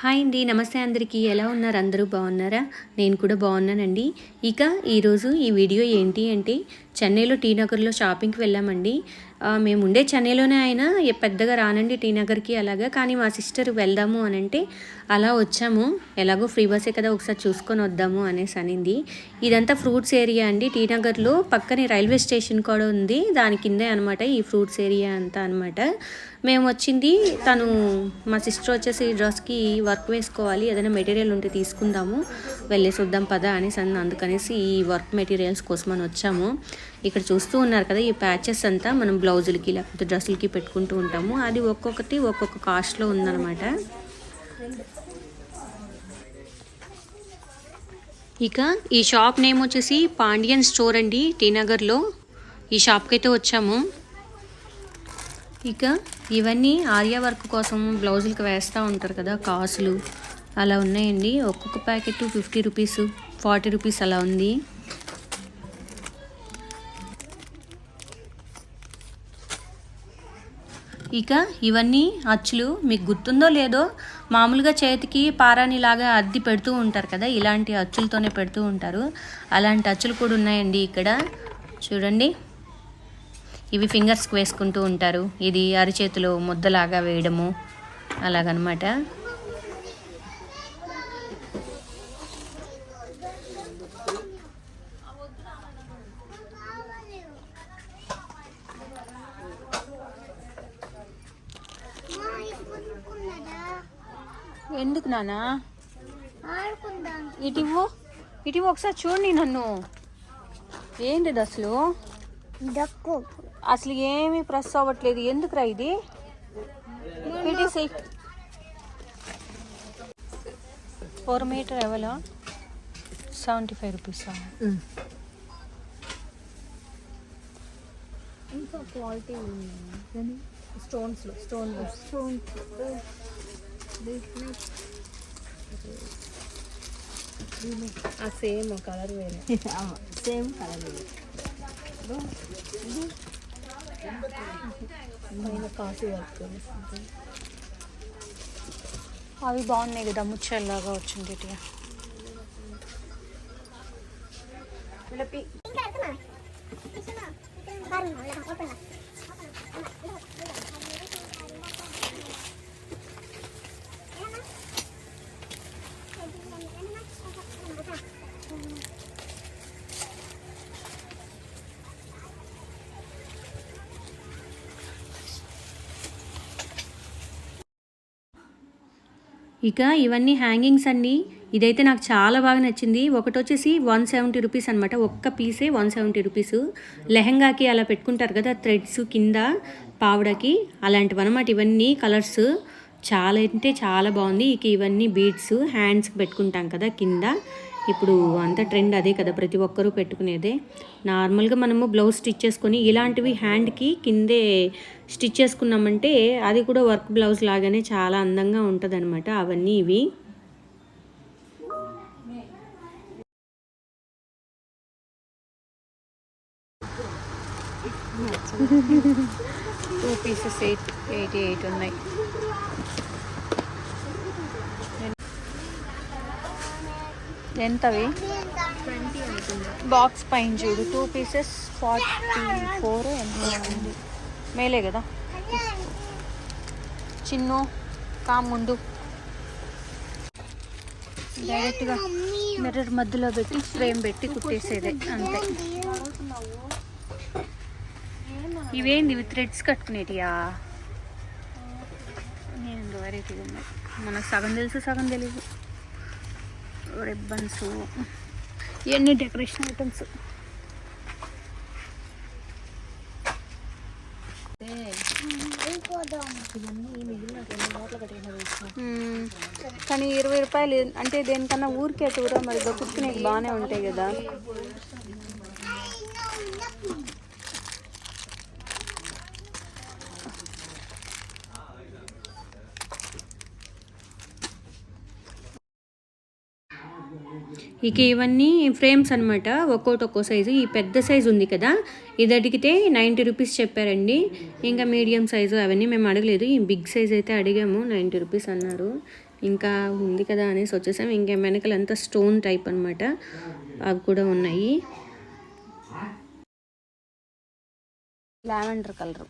Hi అండి నమస్తే అందరికీ. ఎలా ఉన్నారు? అందరూ బాగున్నారా? నేను కూడా బాగున్నానండి. ఇక ఈరోజు ఈ వీడియో ఏంటి అంటే చెన్నైలో టీ నగర్లో షాపింగ్కి వెళ్ళామండి. మేము ఉండే చెన్నైలోనే అయినా పెద్దగా రానండి టీ నగర్కి అలాగా. కానీ మా సిస్టర్ వెళ్దాము అని అంటే అలా వచ్చాము. ఎలాగో ఫ్రీ బస్సే కదా ఒకసారి చూసుకొని వద్దాము అనేసి అనింది. ఇదంతా ఫ్రూట్స్ ఏరియా అండి. టీ నగర్లో పక్కనే రైల్వే స్టేషన్ కూడా ఉంది. దాని కిందే అనమాట ఈ ఫ్రూట్స్ ఏరియా అంతా అనమాట మేము వచ్చింది తను మా సిస్టర్ వచ్చేసి డ్రెస్కి వర్క్ వేసుకోవాలి ఏదైనా మెటీరియల్ ఉంటే తీసుకుందాము వెళ్ళేసి వద్దాం పదా అనేసి అన్న అందుకనేసి ఈ వర్క్ మెటీరియల్స్ కోసం అని వచ్చాము. ఇక్కడ చూస్తూ ఉన్నారు కదా ఈ ప్యాచెస్ అంతా మనం బ్లౌజులకి లేకపోతే డ్రెస్సులకి పెట్టుకుంటూ ఉంటాము. అది ఒక్కొక్కటి ఒక్కొక్క కాస్ట్లో ఉందన్నమాట. ఇక ఈ షాప్ నేమ్ వచ్చేసి పాండియన్ స్టోర్ అండి టీ నగర్లో ఈ షాప్కి అయితే వచ్చాము. ఇక ఇవన్నీ ఆర్యా వర్క్ కోసం బ్లౌజులకి వేస్తూ ఉంటారు కదా కాసులు అలా ఉన్నాయండి. ఒక్కొక్క packet fifty rupees forty rupees అలా ఉంది. ఇక ఇవన్నీ అచ్చులు మీకు గుర్తుందో లేదో మామూలుగా చేతికి పారానిలాగా అద్ది పెడుతూ ఉంటారు కదా ఇలాంటి అచ్చులతోనే పెడుతూ ఉంటారు. అలాంటి అచ్చులు కూడా ఉన్నాయండి ఇక్కడ. చూడండి. ఇవి ఫింగర్స్కి వేసుకుంటూ ఉంటారు. ఇది అరిచేతిలో ముద్దలాగా వేయడము అలాగనమాట. నానా ఆడుకుందాం. ఇటివ్వు. ఇటివ్వు ఒకసారి చూడండి నన్ను. ఏంటిది అసలు? దక్కు అసలు ఏమీ ప్రెస్ అవ్వట్లేదు. ఎందుకురా ఇది? పెట్టేసి ఫోర్ మీటర్ ఎవలో? సెవెంటీ ఫైవ్ రూపీస్ ఇంకా క్వాలిటీ స్టోన్స్ స్టోన్ స్టోన్స్. ఆ సేమ్ కలర్ వేరే. సేమ్ కలర్ పైన కాఫీ వర్క్ అవి బాగున్నాయి కదా ముచ్చల్లాగా వచ్చింది ఇటు ఇక ఇవన్నీ హ్యాంగింగ్స్ అండి. ఇదైతే నాకు చాలా బాగా నచ్చింది. ఒకటి వచ్చేసి వన్ సెవెంటీ రూపీస్ అనమాట ఒక్క పీసే వన్ సెవెంటీ రూపీస్. లెహంగాకి అలా పెట్టుకుంటారు కదా థ్రెడ్స్ కింద పావడకి అలాంటివి అనమాట ఇవన్నీ కలర్స్ చాలా అంటే చాలా బాగుంది. ఇక ఇవన్నీ బీడ్స్ హ్యాండ్స్కి పెట్టుకుంటాం కదా కింద. ఇప్పుడు అంత ట్రెండ్ అదే కదా ప్రతి ఒక్కరూ పెట్టుకునేదే. నార్మల్గా మనము బ్లౌజ్ స్టిచ్ చేసుకొని ఇలాంటివి హ్యాండ్కి కిందే స్టిచ్ చేసుకున్నామంటే అది కూడా వర్క్ బ్లౌజ్ లాగానే చాలా అందంగా ఉంటుంది అవన్నీ ఇవి. Two pieces eight eighty eight ఉన్నాయి. ఎంతవి? బాక్స్ పైన చూడు. టూ పీసెస్ ఫార్టీ ఫోర్ ఎంత ఉంది. మేలే కదా. చిన్ను కా ముందు. డైరెక్ట్గా మిర్రర్ మధ్యలో పెట్టి ఫ్రేమ్ పెట్టి కుట్టేసేదే. అంతే. ఇవేంది? ఇవి థ్రెడ్స్ కట్టుకునేటియా? నేను వెరైటీగా ఉన్నాయి. మనకు సగం తెలుసు సగం తెలియదు రిబ్బన్స్ ఇవన్నీ డెకరేషన్ ఐటమ్స్ కానీ ఇరవై రూపాయలు అంటే దేనికన్నా ఊరికే కూడా మరి దొక్కునేకి బాగానే ఉంటాయి కదా. ఇక ఇవన్నీ ఫ్రేమ్స్ అనమాట ఒక్కోటి ఒక్కో సైజు ఈ పెద్ద సైజు ఉంది కదా ఇది అడిగితే నైంటీ రూపీస్ చెప్పారండి. ఇంకా మీడియం సైజు అవన్నీ మేము అడగలేదు. ఈ బిగ్ సైజ్ అయితే అడిగాము నైంటీ రూపీస్ అన్నారు. ఇంకా ఉంది కదా అనేసి వచ్చేసాం. ఇంకా వెనకాలంతా స్టోన్ టైప్ అన్నమాట. అవి కూడా ఉన్నాయి. Lavender colour.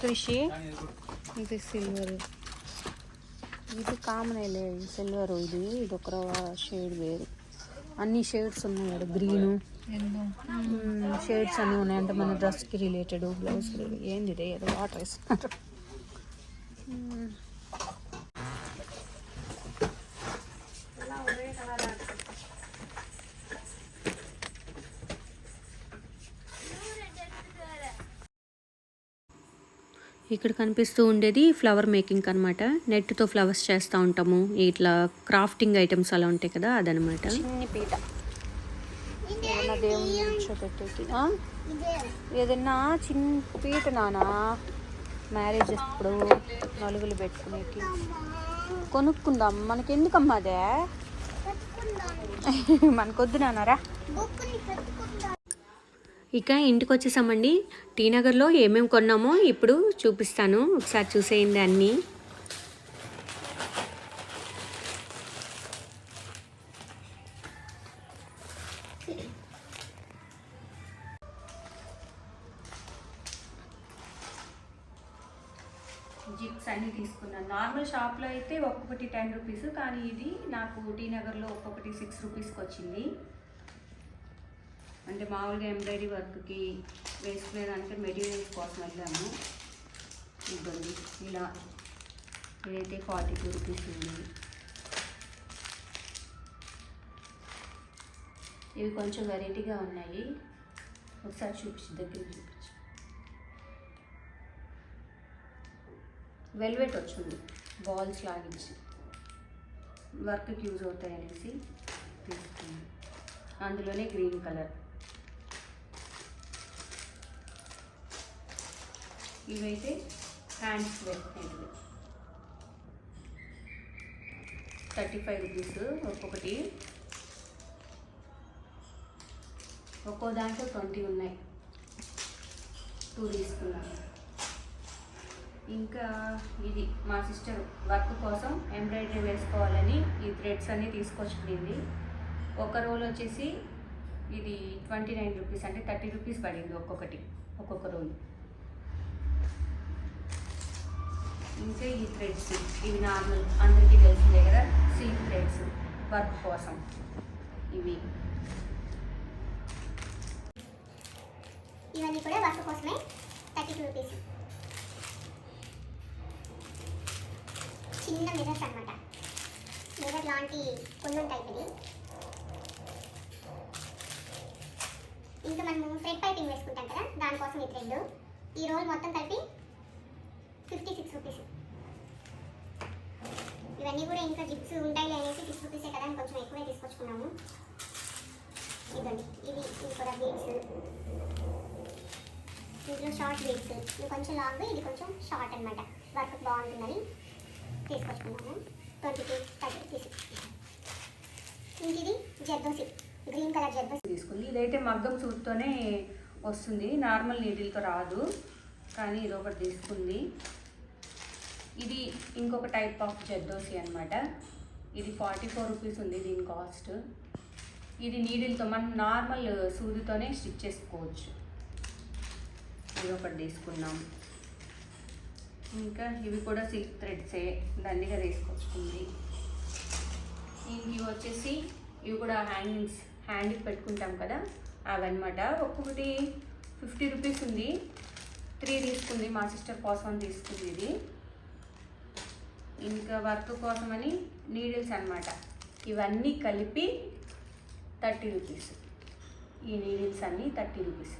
కృషి ఇది సిల్వర్ ఇది కామన్ లేదు సిల్వర్ ఇది ఇది ఒక షేడ్ వేరు. అన్ని షేడ్స్ ఉన్నాయి కదా గ్రీను. షేడ్స్ అన్నీ ఉన్నాయి. అంటే మన డ్రెస్కి రిలేటెడ్ బ్లౌజ్కి ఏంది ఇదే ఏదో వాటర్ వేస్తున్నారు. ఇక్కడ కనిపిస్తూ ఉండేది ఫ్లవర్ మేకింగ్ అనమాట నెట్తో ఫ్లవర్స్ చేస్తూ ఉంటాము. ఇట్లా క్రాఫ్టింగ్ ఐటమ్స్ అలా ఉంటాయి కదా అదనమాట చిన్ని పీట. ఏదైనా దేవుని కూర్చోబెట్టేకి ఆ? ఏదైనా చిన్న పీట నానా? మ్యారేజ్ అప్పుడు నలుగులు పెట్టుకునేకి కొనుక్కుందాం. మనకి ఎందుకమ్మా అదే మనకొద్దు నానారా? ఇక ఇంటికి వచ్చేసామండి టీ నగర్లో ఏమేమి కొన్నామో ఇప్పుడు చూపిస్తాను. ఒకసారి చూసేయండి అన్నీ. జిప్స్ అన్నీ తీసుకున్నాను. నార్మల్ షాప్లో అయితే ఒక్కొక్కటి టెన్ రూపీస్ కానీ ఇది నాకు టీ నగర్లో ఒక్కొక్కటి సిక్స్ రూపీస్కి వచ్చింది. అంటే మామూలుగా ఎంబ్రాయిడరీ వర్క్కి వేసుకునేదానికి మెటీరియల్స్ కోసం వెళ్ళాము. ఇబ్బంది ఇలా ఇదైతే ఫార్టీ టూ రూపీస్ ఉంది. ఇవి కొంచెం వెరైటీగా ఉన్నాయి. ఒకసారి చూపించి దగ్గర చూపించి. వెల్వెట్ వచ్చింది బాల్స్ లాగించి. వర్క్కి యూజ్ అవుతాయి అనేసి తీసుకున్నాను. అందులోనే గ్రీన్ కలర్. ఇవైతే హ్యాండ్స్ పెట్టినవి థర్టీ ఫైవ్ రూపీస్ ఒక్కొక్కటి. ఒక్కో దాంట్లో ట్వంటీ ఉన్నాయి. టూ తీసుకున్నాను. ఇంకా ఇది మా సిస్టర్ వర్క్ కోసం ఎంబ్రాయిడరీ వేసుకోవాలని ఈ థ్రెడ్స్ అన్నీ తీసుకొచ్చుకునింది ఒక రోల్ వచ్చేసి ఇది ట్వంటీ నైన్ రూపీస్ అంటే థర్టీ రూపీస్ పడింది ఒక్కొక్కటి ఒక్కొక్క రోల్ ఇంకా ఈ థ్రెడ్స్ ఇవి నార్మల్ అందరికీ తెలిసిందే కదా సిల్క్ థ్రెడ్స్ వర్క్ కోసం. ఇవి. ఇవన్నీ కూడా వర్క్ కోసమే థర్టీ టూ రూపీస్ చిన్న మిర్రర్స్ అనమాట మిర్రర్ లాంటి కొన్ని ఉంటాయి ఇది ఇంకా మనము థ్రెడ్ పైపింగ్ వేసుకుంటాం కదా దానికోసం ఈ థ్రెడ్ ఈ రోల్ మొత్తం కలిపి ఫిఫ్టీ సిక్స్ రూపీస్ ఇవన్నీ కూడా ఇంకా జిప్స్ ఉంటాయి అనేసి సిక్స్ రూపీసే కదా కొంచెం ఎక్కువే తీసుకొచ్చుకున్నాము. ఇదండి ఇవి ఇవి కూడా బీట్స్ ఇందులో షార్ట్ బీట్స్ ఇది కొంచెం లాంగ్ ఇది కొంచెం షార్ట్ అనమాట వర్క్ బాగుంటుందని తీసుకొచ్చుకున్నాము. ట్వంటీ టూ థర్టీ రూపీస్ ఇంక ఇది జర్దోసి గ్రీన్ కలర్ జర్దోసి. తీసుకుంది. ఇదైతే మగ్గం సూట్తోనే వస్తుంది. నార్మల్ నీడిల్తో రాదు. కానీ ఇది ఒకటి తీసుకుంది. ఇది ఇంకొక టైప్ ఆఫ్ జర్దోసి అనమాట ఇది ఫార్టీ ఫోర్ రూపీస్ ఉంది దీని కాస్ట్ ఇది నీడిల్తో మనం నార్మల్ సూదితోనే స్టిచ్ చేసుకోవచ్చు. ఇది ఒకటి తీసుకున్నాం. ఇంకా ఇవి కూడా సిల్క్ థ్రెడ్సే దండిగా తీసుకొచ్చుకుంది. ఇంక ఇవి వచ్చేసి ఇవి కూడా హ్యాంగింగ్స్ హ్యాండ్కి పెట్టుకుంటాం కదా అవన్నమాట. ఒక్కొక్కటి ఫిఫ్టీ రూపీస్ ఉంది. త్రీ తీసుకుంది మా సిస్టర్ కోసం తీసుకుంది ఇది. ఇంకా వర్క్ కోసమని నీడిల్స్ అన్నమాట. ఇవన్నీ కలిపి థర్టీ రూపీస్. ఈ నీడిల్స్ అన్నీ థర్టీ రూపీస్.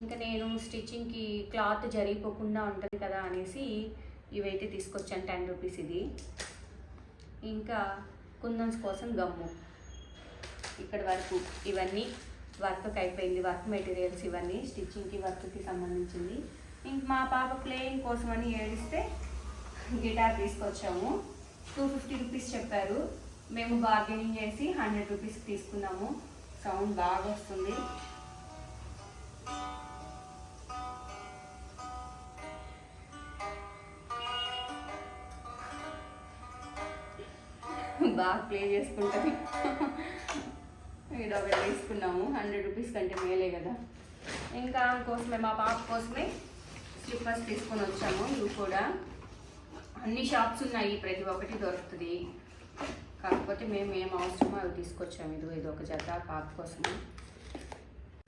ఇంకా నేను స్టిచ్చింగ్కి క్లాత్ జరిగిపోకుండా ఉంటుంది కదా అనేసి ఇవైతే తీసుకొచ్చాను టెన్ రూపీస్ ఇది. ఇంకా కుందన్స్ కోసం గమ్ము. ఇక్కడ వరకు ఇవన్నీ వర్క్ అయిపోయింది వర్క్ మెటీరియల్స్ ఇవన్నీ స్టిచ్చింగ్కి వర్క్కి సంబంధించింది. ఇంక మా పాప ప్లేయింగ్ కోసం అని ఏడిస్తే గిటార్ తీసుకొచ్చాము. టూ ఫిఫ్టీ రూపీస్ చెప్పారు. మేము బార్గెనింగ్ చేసి హండ్రెడ్ రూపీస్కి తీసుకున్నాము. సౌండ్ బాగా వస్తుంది. బాగా ప్లే చేసుకుంటుంది. ఇది ఒకటి తీసుకున్నాము. హండ్రెడ్ రూపీస్ కంటే మేలే కదా. ఇంకా కోసమే మా పాప కోసమే స్లిప్పర్స్ తీసుకొని వచ్చాము. ఇవి కూడా అన్ని షాప్స్ ఉన్నాయి. ప్రతి ఒక్కటి దొరుకుతుంది. కాకపోతే మేము ఏం అవసరమో అవి తీసుకొచ్చాము. ఇది ఇది ఒక జత పాప కోసం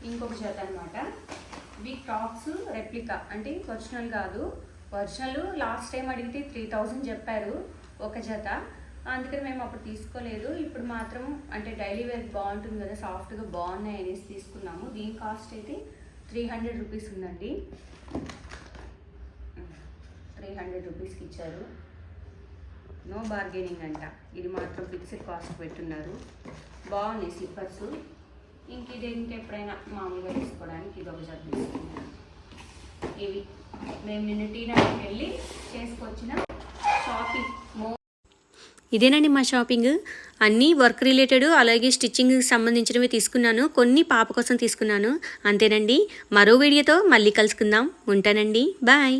ఇంకొక జత అనమాట ఇవి టాప్స్ రెప్లికా. అంటే ఒరిజినల్ కాదు. ఒరిజినల్ లాస్ట్ టైం అడిగితే త్రీ థౌజండ్ చెప్పారు. ఒక జత. అందుకని మేము అప్పుడు తీసుకోలేదు. ఇప్పుడు మాత్రం అంటే డైలీ వేర్ బాగుంటుంది కదా సాఫ్ట్గా బాగున్నాయి అనేసి తీసుకున్నాము. దీని కాస్ట్ అయితే త్రీ హండ్రెడ్ రూపీస్ ఉందండి. త్రీ హండ్రెడ్ రూపీస్కి ఇచ్చారు. నో బార్గెనింగ్ అంట. ఇది మాత్రం ఫిక్స్డ్ కాస్ట్ పెట్టున్నారు. బాగున్నాయి స్లిప్పర్స్. ఇంక ఇది ఇంకెప్పుడైనా మామూలుగా తీసుకోవడానికి ఇది ఒక జత తీసుకున్నాను. ఇవి మేము నిన్న టీ నగర్కి వెళ్ళి చేసుకొచ్చిన షాపింగ్ ఇదేనండి మా షాపింగ్. అన్నీ వర్క్ రిలేటెడ్ అలాగే స్టిచ్చింగ్ సంబంధించినవి తీసుకున్నాను. కొన్ని పాప కోసం తీసుకున్నాను. అంతేనండి. మరో వీడియోతో మళ్ళీ కలుసుకుందాం. ఉంటానండి. బాయ్.